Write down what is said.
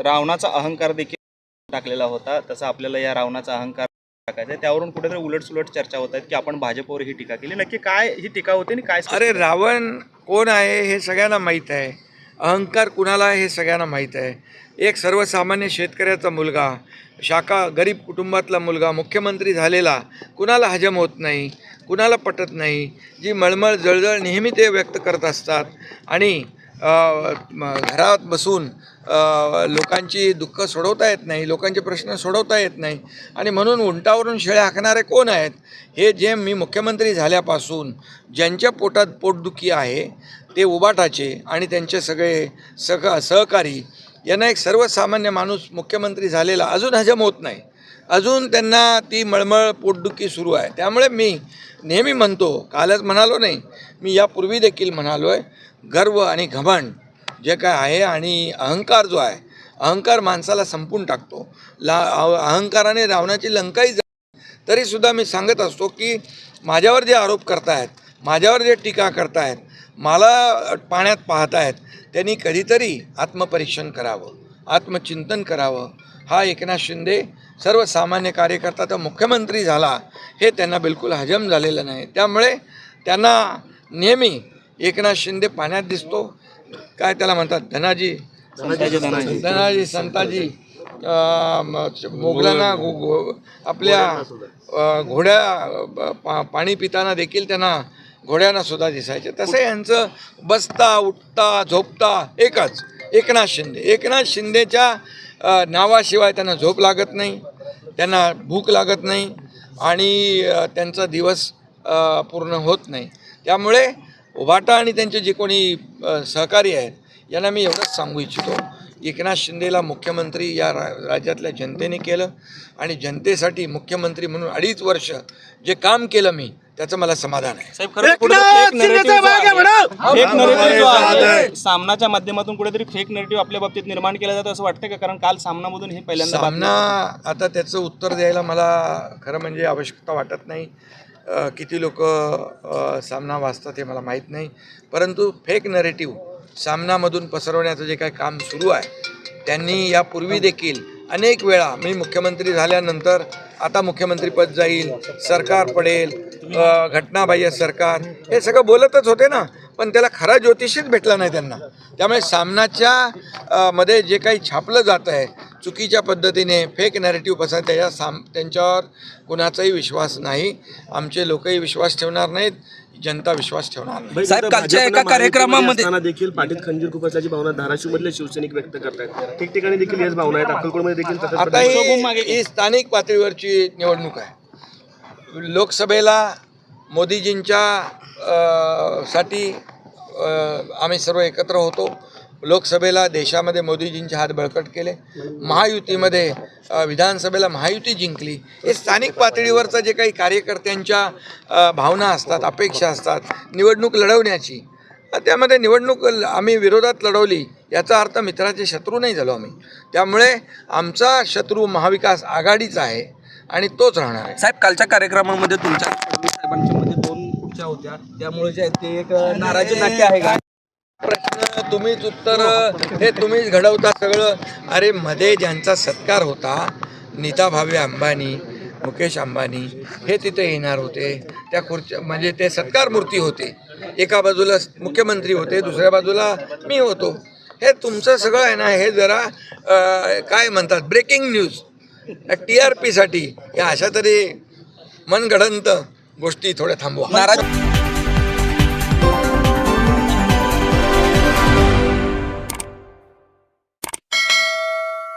रावणाचा अहंकार देखील टाकलेला होता. तसा आपल्याला या रावणाचा अहंकार टाकायचा आहे. त्यावरून कुठेतरी उलटसुलट चर्चा होत आहेत की आपण भाजपवर ही टीका केली. नक्की काय ही टीका होते आणि काय अरे रावण कोण आहे हे सगळ्यांना माहीत आहे. अहंकार कुणाला आहे हे सगळ्यांना माहीत आहे. एक सर्वसामान्य शेतकऱ्याचा मुलगा शाखा गरीब कुटुंबातला मुलगा मुख्यमंत्री झालेला कुणाला हजम होत नाही कुणाला पटत नाही जी मळमळ जळजळ नेहमी ते व्यक्त करत असतात. आणि घरात बसून लोकांची दुःख सोडवता येत नाही लोकांचे प्रश्न सोडवता येत नाही. आणि म्हणून उंटावरून शेळ्या हाकणारे कोण आहेत? हे जे मी मुख्यमंत्री झाल्यापासून ज्यांच्या पोटात पोटदुखी आहे ते उबाटाचे आणि त्यांचे सगळे सह सहकारी यांना एक सर्वसामान्य माणूस मुख्यमंत्री झालेला अजून हजम होत नाही. अजून त्यांना ती मळमळ पोटदुखी सुरू आहे. त्यामुळे मी नेहमी म्हणतो कालच म्हणालो नाही मी यापूर्वी देखील म्हणालो आहे गर्व आणि घमंड जे काय आहे आणि अहंकार जो आहे अहंकार माणसाला संपून टाकतो. ला अहंकाराने रावणाची लंकाही जा तरीसुद्धा मी सांगत असतो की माझ्यावर जे आरोप करतायत माझ्यावर जे टीका करतायत मला पाण्यात पाहतायत त्यांनी कधीतरी आत्मपरीक्षण करावं. आत्मचिंतन करावं. हा एकनाथ शिंदे सर्वसामान्य कार्यकर्ता तर मुख्यमंत्री झाला. हे त्यांना बिलकुल हजम झालेलं नाही. त्यामुळे त्यांना नेहमी एकनाथ शिंदे पाण्यात दिसतो. काय त्याला म्हणतात? धनाजी. धनाजी संताजी. मोगलांना आपल्या घोड्या पा- पाणी पिताना देखील त्यांना घोड्यांना सुद्धा दिसायचे. तसं यांचं बसता उठता झोपता एकच. एकनाथ शिंदे. एकनाथ शिंदेच्या नावाशिवाय त्यांना झोप लागत नाही त्यांना भूक लागत नाही आणि त्यांचा दिवस पूर्ण होत नाही. त्यामुळे उभाटा आणि त्यांचे जे कोणी सहकारी आहेत यांना मी एवढंच सांगू इच्छितो. एकनाथ शिंदेला मुख्यमंत्री या रा राज्यातल्या जनतेने केलं आणि जनतेसाठी मुख्यमंत्री म्हणून अडीच वर्ष जे काम केलं मी त्याचं मला समाधान आहे. साहेब खरं जो आहे सामनाच्या माध्यमातून कुठेतरी फेक नरेटिव्ह आपल्या बाबतीत निर्माण केलं जातं असं वाटतं का? कारण काल सामनामधून हे पहिल्यांदा बातमी- सामना आता त्याचं उत्तर द्यायला मला खरं म्हणजे आवश्यकता वाटत नाही. अ, किती लोक सामना वाचतात हे मला माहीत नाही. परंतु फेक नरेटिव्ह सामनामधून पसरवण्याचं जे काही काम सुरू आहे त्यांनी यापूर्वी देखील अनेक वेळा मी मुख्यमंत्री झाल्यानंतर आता मुख्यमंत्रीपद जाईल सरकार पडेल घटनाबाह्य सरकार हे सगळं बोलतच होते ना. पण त्याला खरा ज्योतिषीच भेटला नाही त्यांना. त्यामुळे सामनाच्या मध्ये जे काही छापलं जातं आहे चुकीच्या पद्धतीने फेक नॅरेटिव्ह पसर त्याच्या साम त्यांच्यावर कुणाचाही विश्वास नाही. आमचे लोकही विश्वास ठेवणार नाहीत जनता विश्वास ठेवणार नाही. साहेब, कालच्या एका कार्यक्रमामध्ये- देखील पाठीत खंजीर खुपसल्याची भावना धाराशिव मधले शिवसैनिक व्यक्त करतात ठिकठिकाणी देखील याच भावना आहेत. अक्कलकोटमध्ये देखील आता ही ही स्थानिक पातळीवरची निवडणूक आहे. लोकसभेला मोदीजींच्या साठी आम्ही सर्व एकत्र होतो. लोकसभेला देशामध्ये मोदीजींचे हात बळकट केले. महायुतीमध्ये विधानसभेला महायुती जिंकली. हे स्थानिक पातळीवरचं जे काही कार्यकर्त्यांच्या भावना असतात अपेक्षा असतात निवडणूक लढवण्याची त्यामध्ये निवडणूक ल- आम्ही विरोधात लढवली याचा अर्थ मित्राचे शत्रू नाही झालो आम्ही. त्यामुळे आमचा शत्रू महाविकास आघाडीचा आहे आणि तोच राहणार आहे. साहेब कालच्या कार्यक्रमामध्ये तुमच्या चर्चा होत्या. त्यामुळे जे ते एक नाराजी नाट्य आहे का प्रश्न तुम्हीच उत्तर हे तुम्हीच घडवता सगळं. अरे मध्ये ज्यांचा सत्कार होता नीता भावे अंबानी मुकेश अंबानी हे तिथे येणार होते. त्या खुर्च्या म्हणजे ते सत्कार मूर्ती होते. एका बाजूला मुख्यमंत्री होते दुसऱ्या बाजूला मी होतो. हे तुमचं सगळं आहे ना हे जरा काय म्हणतात ब्रेकिंग न्यूज टी आर पीसाठी या अशा तरी मनगडंत गोष्टी थोड्या थांबवा.